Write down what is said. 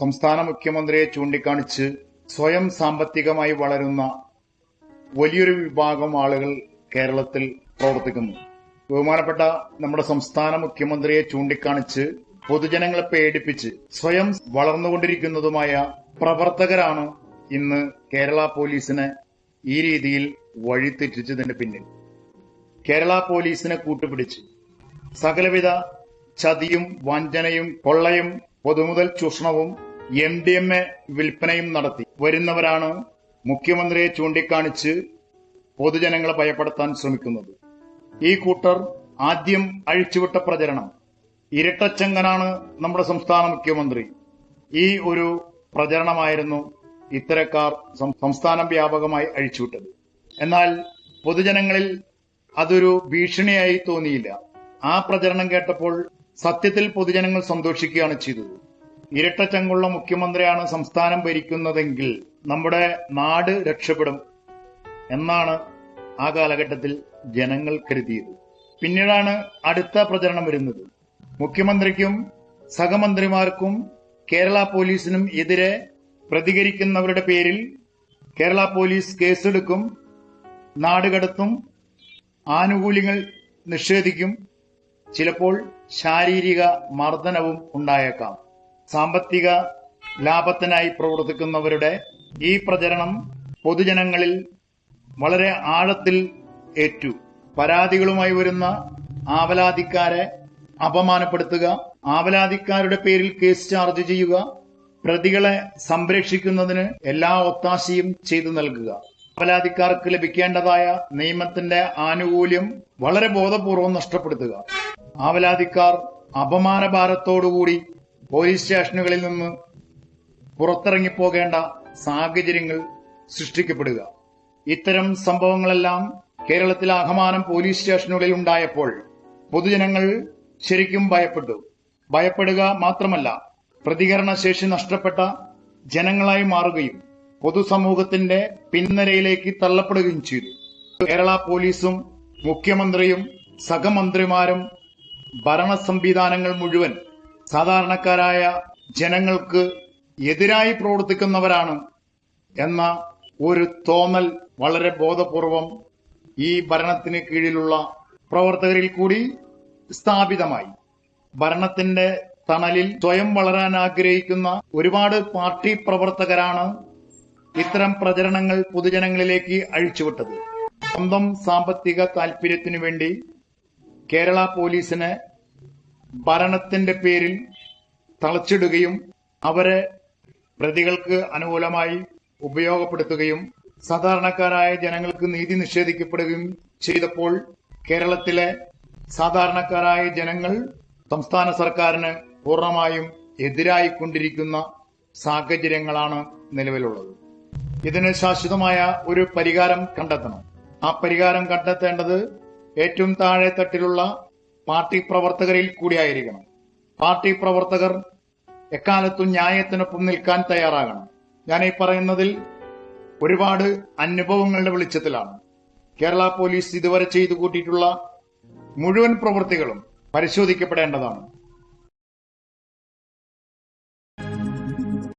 സംസ്ഥാന മുഖ്യമന്ത്രിയെ ചൂണ്ടിക്കാണിച്ച് സ്വയം സാമ്പത്തികമായി വളരുന്ന വലിയൊരു വിഭാഗം ആളുകൾ കേരളത്തിൽ പ്രവർത്തിക്കുന്നു. ബഹുമാനപ്പെട്ട നമ്മുടെ സംസ്ഥാന മുഖ്യമന്ത്രിയെ ചൂണ്ടിക്കാണിച്ച് പൊതുജനങ്ങളെ പേടിപ്പിച്ച് സ്വയം വളർന്നുകൊണ്ടിരിക്കുന്നതുമായ പ്രവർത്തകരാണ് ഇന്ന് കേരള പോലീസിനെ ഈ രീതിയിൽ വഴിതെറ്റിച്ചതിന് പിന്നിൽ. കേരള പോലീസിനെ കൂട്ടുപിടിച്ച് സകലവിധ ചതിയും വഞ്ചനയും കൊള്ളയും പൊതുമുതൽ ചൂഷണവും എം ഡി എം എ വിൽപ്പനയും നടത്തി. വരുന്നവരാണ് മുഖ്യമന്ത്രിയെ ചൂണ്ടിക്കാണിച്ച് പൊതുജനങ്ങളെ ഭയപ്പെടുത്താൻ ശ്രമിക്കുന്നത്. ഈ കൂട്ടർ ആദ്യം അഴിച്ചുവിട്ട പ്രചരണം. ഇരട്ടച്ചങ്കനാണ് നമ്മുടെ സംസ്ഥാന മുഖ്യമന്ത്രി? ഈ ഒരു പ്രചരണമായിരുന്നു ഇത്തരക്കാർ സംസ്ഥാനം വ്യാപകമായി അഴിച്ചുവിട്ടത്. എന്നാൽ പൊതുജനങ്ങളിൽ അതൊരു ഭീഷണിയായി തോന്നിയില്ല. ആ പ്രചരണം കേട്ടപ്പോൾ സത്യത്തിൽ പൊതുജനങ്ങൾ സന്തോഷിക്കുകയാണ് ചെയ്തത്. ഇരട്ടച്ചങ്കുള്ള മുഖ്യമന്ത്രിയാണ് സംസ്ഥാനം ഭരിക്കുന്നതെങ്കിൽ നമ്മുടെ നാട് രക്ഷപ്പെടും എന്നാണ് ആ കാലഘട്ടത്തിൽ ജനങ്ങൾ കരുതിയത്. പിന്നീടാണ് അടുത്ത പ്രചരണം വരുന്നത്. മുഖ്യമന്ത്രിക്കും സഹമന്ത്രിമാർക്കും കേരള പോലീസിനും എതിരെ പ്രതികരിക്കുന്നവരുടെ പേരിൽ കേരള പോലീസ് കേസെടുക്കും നാടുകടത്തും ആനുകൂല്യങ്ങൾ നിഷേധിക്കും. ചിലപ്പോൾ ശാരീരിക മർദ്ദനവും ഉണ്ടായേക്കാം. സാമ്പത്തിക ലാഭത്തിനായി പ്രവർത്തിക്കുന്നവരുടെ ഈ പ്രചരണം പൊതുജനങ്ങളിൽ വളരെ ആഴത്തിൽ ഏറ്റു. പരാതികളുമായി വരുന്ന ആവലാതിക്കാരെ അപമാനപ്പെടുത്തുക ആവലാതിക്കാരുടെ പേരിൽ കേസ് ചാർജ് ചെയ്യുക പ്രതികളെ സംരക്ഷിക്കുന്നതിന് എല്ലാ ഒത്താശയും ചെയ്തു നൽകുക. അപരാധിക്കാർക്ക് ലഭിക്കേണ്ടതായ നിയമത്തിന്റെ ആനുകൂല്യം വളരെ ബോധപൂർവം നഷ്ടപ്പെടുത്തുക. ആവലാതിക്കാർ അപമാനഭാരത്തോടുകൂടി പോലീസ് സ്റ്റേഷനുകളിൽ നിന്ന് പുറത്തിറങ്ങിപ്പോകേണ്ട സാഹചര്യങ്ങൾ സൃഷ്ടിക്കപ്പെടുക. ഇത്തരം സംഭവങ്ങളെല്ലാം കേരളത്തിൽ ആഹമാനം പോലീസ് സ്റ്റേഷനുകളിൽ ഉണ്ടായപ്പോൾ പൊതുജനങ്ങൾ ശരിക്കും ഭയപ്പെട്ടു. ഭയപ്പെടുക മാത്രമല്ല പ്രതികരണശേഷി നഷ്ടപ്പെട്ട ജനങ്ങളായി മാറുകയും പൊതുസമൂഹത്തിന്റെ പിൻനിരയിലേക്ക് തള്ളപ്പെടുകയും ചെയ്തു. കേരള പോലീസും മുഖ്യമന്ത്രിയും സഹമന്ത്രിമാരും ഭരണ സംവിധാനങ്ങൾ മുഴുവൻ സാധാരണക്കാരായ ജനങ്ങൾക്ക് എതിരായി പ്രവർത്തിക്കുന്നവരാണ് എന്ന ഒരു തോന്നൽ വളരെ ബോധപൂർവം ഈ ഭരണത്തിന് കീഴിലുള്ള പ്രവർത്തകരിൽ കൂടി സ്ഥാപിതമായി. ഭരണത്തിന്റെ തണലിൽ സ്വയം വളരാൻ ആഗ്രഹിക്കുന്ന ഒരുപാട് പാർട്ടി പ്രവർത്തകരാണ് ഇത്തരം പ്രചരണങ്ങൾ പൊതുജനങ്ങളിലേക്ക് അഴിച്ചുവിട്ടത്. സ്വന്തം സാമ്പത്തിക താൽപര്യത്തിനു വേണ്ടി കേരള പോലീസിനെ ഭരണത്തിന്റെ പേരിൽ തളച്ചിടുകയും അവരെ പ്രതികൾക്ക് അനുകൂലമായി ഉപയോഗപ്പെടുത്തുകയും സാധാരണക്കാരായ ജനങ്ങൾക്ക് നീതി നിഷേധിക്കപ്പെടുകയും ചെയ്തപ്പോൾ കേരളത്തിലെ സാധാരണക്കാരായ ജനങ്ങൾ സംസ്ഥാന സർക്കാരിന് പൂർണമായും എതിരായിക്കൊണ്ടിരിക്കുന്ന സാഹചര്യങ്ങളാണ് നിലവിലുള്ളത്. ഇതിന് ശാശ്വതമായ ഒരു പരിഹാരം കണ്ടെത്തണം. ആ പരിഹാരം കണ്ടെത്തേണ്ടത് ഏറ്റവും താഴെ തട്ടിലുള്ള പാർട്ടി പ്രവർത്തകരിൽ കൂടിയായിരിക്കണം. പാർട്ടി പ്രവർത്തകർ എക്കാലത്തും ന്യായത്തിനൊപ്പം നിൽക്കാൻ തയ്യാറാകണം. ഞാൻ ഈ പറയുന്നതിൽ ഒരുപാട് അനുഭവങ്ങളുടെ വെളിച്ചത്തിലാണ്. കേരള പോലീസ് ഇതുവരെ ചെയ്തു കൂട്ടിയിട്ടുള്ള മുഴുവൻ പ്രവൃത്തികളും പരിശോധിക്കപ്പെടേണ്ടതാണ്.